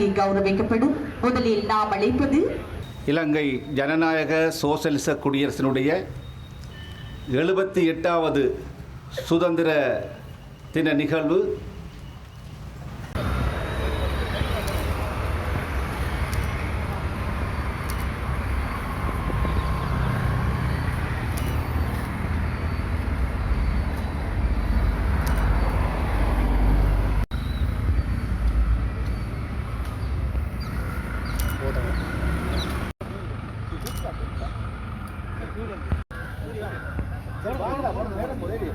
முதலில் கௌரவிக்கப்படும். முதலில் நாம் அழைப்பது இலங்கை ஜனநாயக சோசலிச குடியரசினுடைய எழுபத்தி எட்டாவது சுதந்திர தின நிகழ்வு வாங்கடா போடுறது மேடம் முதலி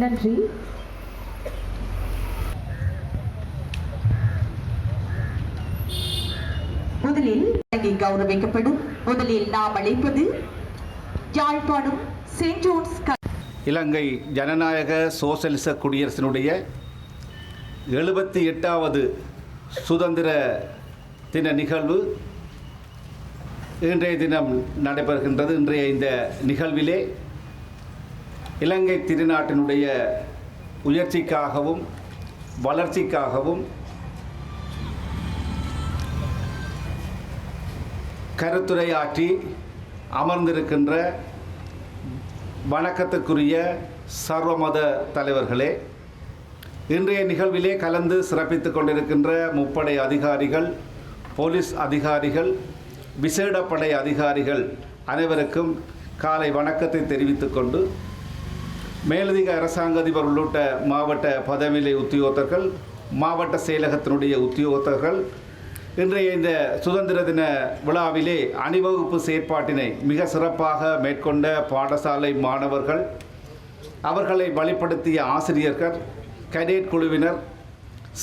நன்றி முதலில் வழங்கி கௌரவிக்கப்படும். முதலில் நாம் அழைப்பது யாழ்ப்பாணம் செயின்ட் ஜோன்ஸ் இலங்கை ஜனநாயக சோசலிச குடியரசினுடைய எழுபத்தி எட்டாவது சுதந்திர தின நிகழ்வு இன்றைய தினம் நடைபெறுகின்றது. இன்றைய இந்த நிகழ்விலே இலங்கை திருநாட்டினுடைய உயர்ச்சிக்காகவும் வளர்ச்சிக்காகவும் கருத்துரையாற்றி அமர்ந்திருக்கின்ற வணக்கத்துக்குரிய சர்வமத தலைவர்களே இன்றைய நிகழ்விலே கலந்து சிறப்பித்துக் கொண்டிருக்கின்ற முப்படை அதிகாரிகள் போலீஸ் அதிகாரிகள் விசேடப்படை அதிகாரிகள் அனைவருக்கும் காலை வணக்கத்தை தெரிவித்துக்கொண்டு மேலதிக அரசாங்க அதிபர் உள்ளிட்ட மாவட்ட பதவிநிலை உத்தியோகத்தர்கள் மாவட்ட செயலகத்தினுடைய உத்தியோகத்தர்கள் இன்றைய இந்த சுதந்திர தின விழாவிலே அணிவகுப்பு செயற்பாட்டினை மிக சிறப்பாக மேற்கொண்ட பாடசாலை மாணவர்கள் அவர்களை வழிப்படுத்திய ஆசிரியர்கள் கடேட் குழுவினர்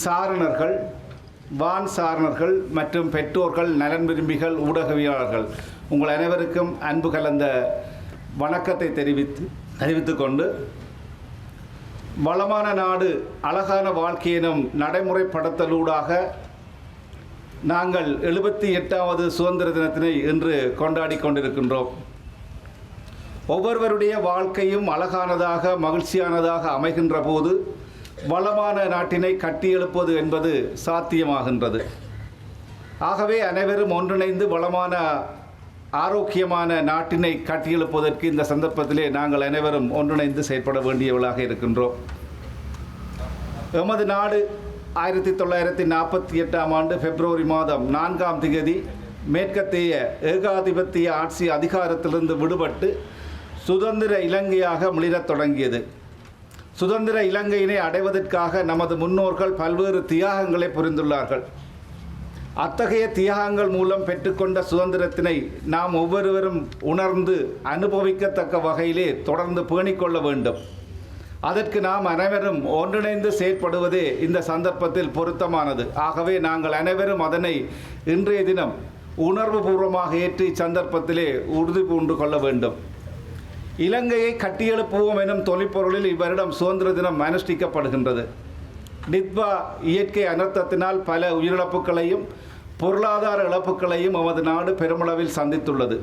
சாரணர்கள் வான் சாரணர்கள் மற்றும் பெற்றோர்கள் நலன் விரும்பிகள் ஊடகவியலாளர்கள். உங்கள் அனைவருக்கும் அன்பு கலந்த வணக்கத்தை தெரிவித்து அறிவித்துக்கொண்டு வளமான நாடு அழகான வாழ்க்கையினும் நடைமுறைப்படுத்தலூடாக நாங்கள் எழுபத்தி எட்டாவது சுதந்திர தினத்தினை இன்று கொண்டாடி கொண்டிருக்கின்றோம். ஒவ்வொருவருடைய வாழ்க்கையும் அழகானதாக மகிழ்ச்சியானதாக அமைகின்ற போது வளமான நாட்டினை கட்டியெழுப்பது என்பது சாத்தியமாகின்றது. ஆகவே அனைவரும் ஒன்றிணைந்து வளமான ஆரோக்கியமான நாட்டினை கட்டியெழுப்பதற்கு இந்த சந்தர்ப்பத்திலே நாங்கள் அனைவரும் ஒன்றிணைந்து செயற்பட வேண்டியவர்களாக இருக்கின்றோம். எமது நாடு ஆயிரத்தி தொள்ளாயிரத்தி நாற்பத்தி எட்டாம் ஆண்டு பிப்ரவரி மாதம் நான்காம் திகதி மேற்கத்திய ஏகாதிபத்திய ஆட்சி அதிகாரத்திலிருந்து விடுபட்டு சுதந்திர இலங்கையாக மிளிரத் தொடங்கியது. சுதந்திர இலங்கையினை அடைவதற்காக நமது முன்னோர்கள் பல்வேறு தியாகங்களை புரிந்துள்ளார்கள். அத்தகைய தியாகங்கள் மூலம் பெற்றுக்கொண்ட சுதந்திரத்தினை நாம் ஒவ்வொருவரும் உணர்ந்து அனுபவிக்கத்தக்க வகையிலே தொடர்ந்து பேணிக்கொள்ள வேண்டும். அதற்கு நாம் அனைவரும் ஒன்றிணைந்து செயற்படுவதே இந்த சந்தர்ப்பத்தில் பொருத்தமானது. ஆகவே நாங்கள் அனைவரும் அதனை இன்றைய தினம் உணர்வுபூர்வமாக ஏற்றி சந்தர்ப்பத்திலே உறுதி பூண்டு கொள்ள வேண்டும். இலங்கையை கட்டியெழுப்புவோம் எனும் தொழிற்பொருளில் இவ்வருடம் சுதந்திர தினம் அனுஷ்டிக்கப்படுகின்றது. நித்வா இயற்கை அனர்த்தத்தினால் பல உயிரிழப்புகளையும் பொருளாதார இழப்புகளையும் நமது நாடு பெருமளவில் சந்தித்துள்ளது.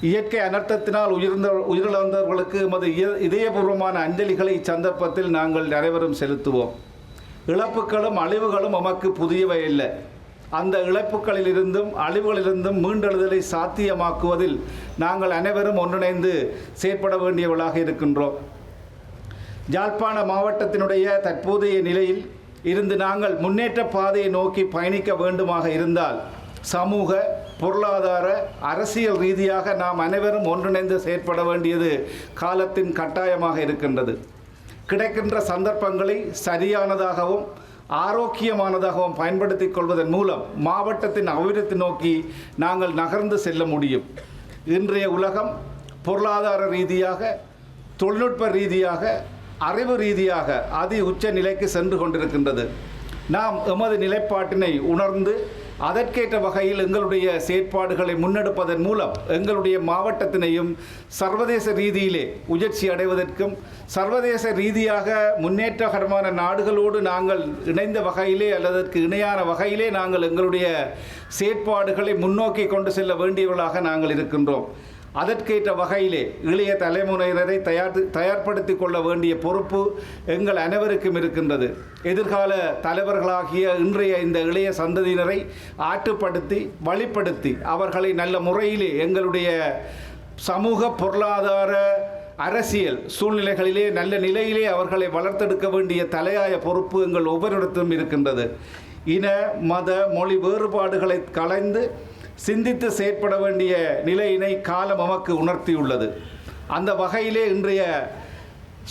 இயற்கை அனர்த்தத்தினால் உயிர்ந்த உயிரிழந்தவர்களுக்கு எமது இய- இதயபூர்வமான அஞ்சலிகளை இச்சந்தர்ப்பத்தில் நாங்கள் அனைவரும் செலுத்துவோம். இழப்புகளும் அழிவுகளும் நமக்கு புதியவை இல்லை அந்த இழப்புகளிலிருந்தும் அழிவுகளிலிருந்தும் மீண்டெழுதலை சாத்தியமாக்குவதில் நாங்கள் அனைவரும் ஒன்றிணைந்து செயற்பட வேண்டியவர்களாக இருக்கின்றோம். ஜாழ்ப்பாண மாவட்டத்தினுடைய தற்போதைய நிலையில் இருந்து நாங்கள் முன்னேற்ற பாதையை நோக்கி பயணிக்க வேண்டுமாக இருந்தால் சமூக பொருளாதார அரசியல் ரீதியாக நாம் அனைவரும் ஒன்றிணைந்து செயற்பட வேண்டியது காலத்தின் கட்டாயமாக இருக்கின்றது. கிடைக்கின்ற சந்தர்ப்பங்களை சரியானதாகவும் ஆரோக்கியமானதாகவும் பயன்படுத்திக் கொள்வதன் மூலம் மாவட்டத்தின் அபிவிருத்தி நோக்கி நாங்கள் நகர்ந்து செல்ல முடியும். இன்றைய உலகம் பொருளாதார ரீதியாக தொழில்நுட்ப ரீதியாக அறிவு ரீதியாக அதி உச்ச நிலைக்கு சென்று கொண்டிருக்கின்றது. நாம் எமது நிலைப்பாட்டினை உணர்ந்து அதற்கேற்ற வகையில் எங்களுடைய செயற்பாடுகளை முன்னெடுப்பதன் மூலம் எங்களுடைய மாவட்டத்தினையும் சர்வதேச ரீதியிலே உயர்ச்சி அடைவதற்கும் சர்வதேச ரீதியாக முன்னேற்றகரமான நாடுகளோடு நாங்கள் இணைந்த வகையிலே அல்லதற்கு இணையான வகையிலே நாங்கள் எங்களுடைய செயற்பாடுகளை முன்னோக்கி கொண்டு செல்ல வேண்டியவர்களாக நாங்கள் இருக்கின்றோம். அதற்கேற்ற வகையிலே இளைய தலைமுறையினரை தயார் தயார்படுத்தி கொள்ள வேண்டிய பொறுப்பு எங்கள் அனைவருக்கும் இருக்கின்றது. எதிர்கால தலைவர்களாகிய இன்றைய இந்த இளைய சந்ததியினரை ஆற்றுப்படுத்தி வழிப்படுத்தி அவர்களை நல்ல முறையிலே எங்களுடைய சமூக பொருளாதார அரசியல் சூழ்நிலைகளிலே நல்ல நிலையிலே அவர்களை வளர்த்தெடுக்க வேண்டிய தலையாய பொறுப்பு எங்கள் ஒவ்வொருடத்திலும் இருக்கின்றது. இன மத மொழி வேறுபாடுகளை கலைந்து சிந்தித்து செயற்பட வேண்டிய நிலையினை காலம் நமக்கு உணர்த்தியுள்ளது. அந்த வகையிலே இன்றைய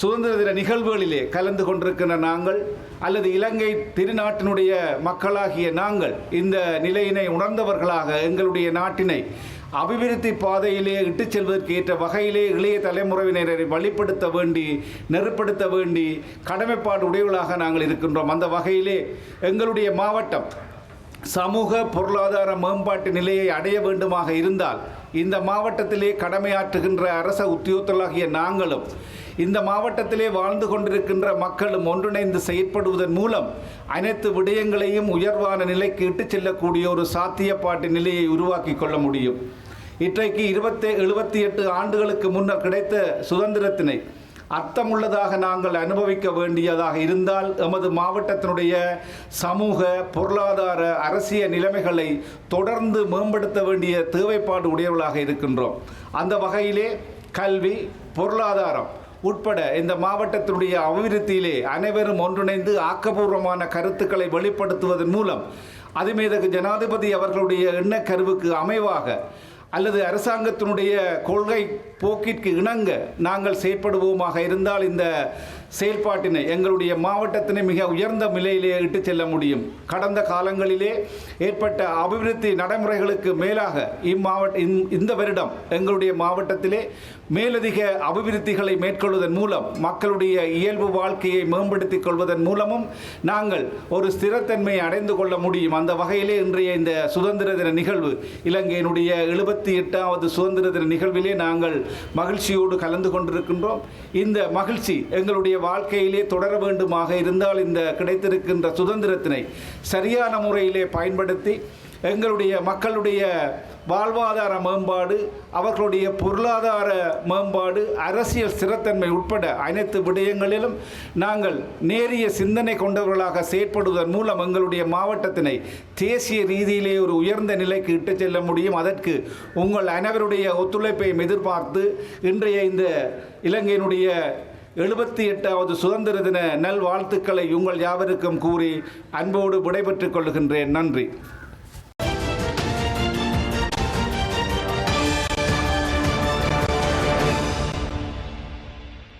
சுதந்திர தின நிகழ்வுகளிலே கலந்து கொண்டிருக்கின்ற நாங்கள் அல்லது இலங்கை திருநாட்டினுடைய மக்களாகிய நாங்கள் இந்த நிலையினை உணர்ந்தவர்களாக எங்களுடைய நாட்டினை அபிவிருத்தி பாதையிலே இட்டுச் செல்வதற்கு ஏற்ற வகையிலே இளைய தலைமுறையினரை வழிப்படுத்த வேண்டி நெருப்படுத்த வேண்டி கடமைப்பாடு உடையவர்களாக நாங்கள் இருக்கின்றோம். அந்த வகையிலே எங்களுடைய மாவட்டம் சமூக பொருளாதார மேம்பாட்டு நிலையை அடைய வேண்டுமாக இருந்தால் இந்த மாவட்டத்திலே கடமையாற்றுகின்ற அரச உத்தியோகத்தலாகிய நாங்களும் இந்த மாவட்டத்திலே வாழ்ந்து கொண்டிருக்கின்ற மக்களும் ஒன்றிணைந்து செயற்படுவதன் மூலம் அனைத்து விடயங்களையும் உயர்வான நிலைக்கு இட்டுச் செல்லக்கூடிய ஒரு சாத்தியப்பாட்டு நிலையை உருவாக்கி கொள்ள முடியும். இன்றைக்கு இருபத்தி எழுபத்தி எட்டு ஆண்டுகளுக்கு முன்னர் கிடைத்த சுதந்திரத்தினை அர்த்தமுள்ளதாக நாங்கள் அனுபவிக்க வேண்டியதாக இருந்தால் எமது மாவட்டத்தினுடைய சமூக பொருளாதார அரசியல் நிலைமைகளை தொடர்ந்து மேம்படுத்த வேண்டிய தேவைப்பாடு உடையவர்களாக இருக்கின்றோம். அந்த வகையிலே கல்வி பொருளாதாரம் உட்பட இந்த மாவட்டத்தினுடைய அபிவிருத்தியிலே அனைவரும் ஒன்றிணைந்து ஆக்கபூர்வமான கருத்துக்களை வெளிப்படுத்துவதன் மூலம் அதுமீது ஜனாதிபதி அவர்களுடைய எண்ணக்கருவுக்கு அமைவாக அல்லது அரசாங்கத்தினுடைய கொள்கை போக்கிற்கு இணங்க நாங்கள் செயற்படுவோமாக இருந்தால் இந்த செயல்பாட்டினை எங்களுடைய மாவட்டத்தினை மிக உயர்ந்த நிலையிலே இட்டுச் செல்ல முடியும். கடந்த காலங்களிலே ஏற்பட்ட அபிவிருத்தி நடைமுறைகளுக்கு மேலாக இம்மாவட்ட இந்த வருடம் எங்களுடைய மாவட்டத்திலே மேலதிக அபிவிருத்திகளை மேற்கொள்வதன் மூலம் மக்களுடைய இயல்பு வாழ்க்கையை மேம்படுத்திக் கொள்வதன் மூலமும் நாங்கள் ஒரு ஸ்திரத்தன்மையை அடைந்து கொள்ள முடியும். அந்த வகையிலே இன்றைய இந்த சுதந்திர தின நிகழ்வு இலங்கையினுடைய எழுபத்தி எட்டாவது சுதந்திர தின நிகழ்விலே நாங்கள் மகிழ்ச்சியோடு கலந்து கொண்டிருக்கின்றோம். இந்த மகிழ்ச்சி எங்களுடைய வாழ்க்கையிலே தொடர வேண்டுமாக இருந்தால் இந்த கிடைத்திருக்கின்ற சுதந்திரத்தினை சரியான முறையிலே பயன்படுத்தி எங்களுடைய மக்களுடைய வாழ்வாதார மேம்பாடு அவர்களுடைய பொருளாதார மேம்பாடு அரசியல் ஸ்திரத்தன்மை உட்பட அனைத்து விடயங்களிலும் நாங்கள் நேரிய சிந்தனை கொண்டவர்களாக செயற்படுவதன் மூலம் எங்களுடைய மாவட்டத்தினை தேசிய ரீதியிலே ஒரு உயர்ந்த நிலைக்கு இட்டுச் செல்ல முடியும். அதற்கு உங்கள் அனைவருடைய ஒத்துழைப்பையும் எதிர்பார்த்து இன்றைய இந்த இலங்கையினுடைய எழுபத்தி எட்டாவது சுதந்திர தின நல்வாழ்த்துக்களை உங்கள் யாவருக்கும் கூறி அன்போடு விடைபெற்றுக் கொள்கின்றேன். நன்றி.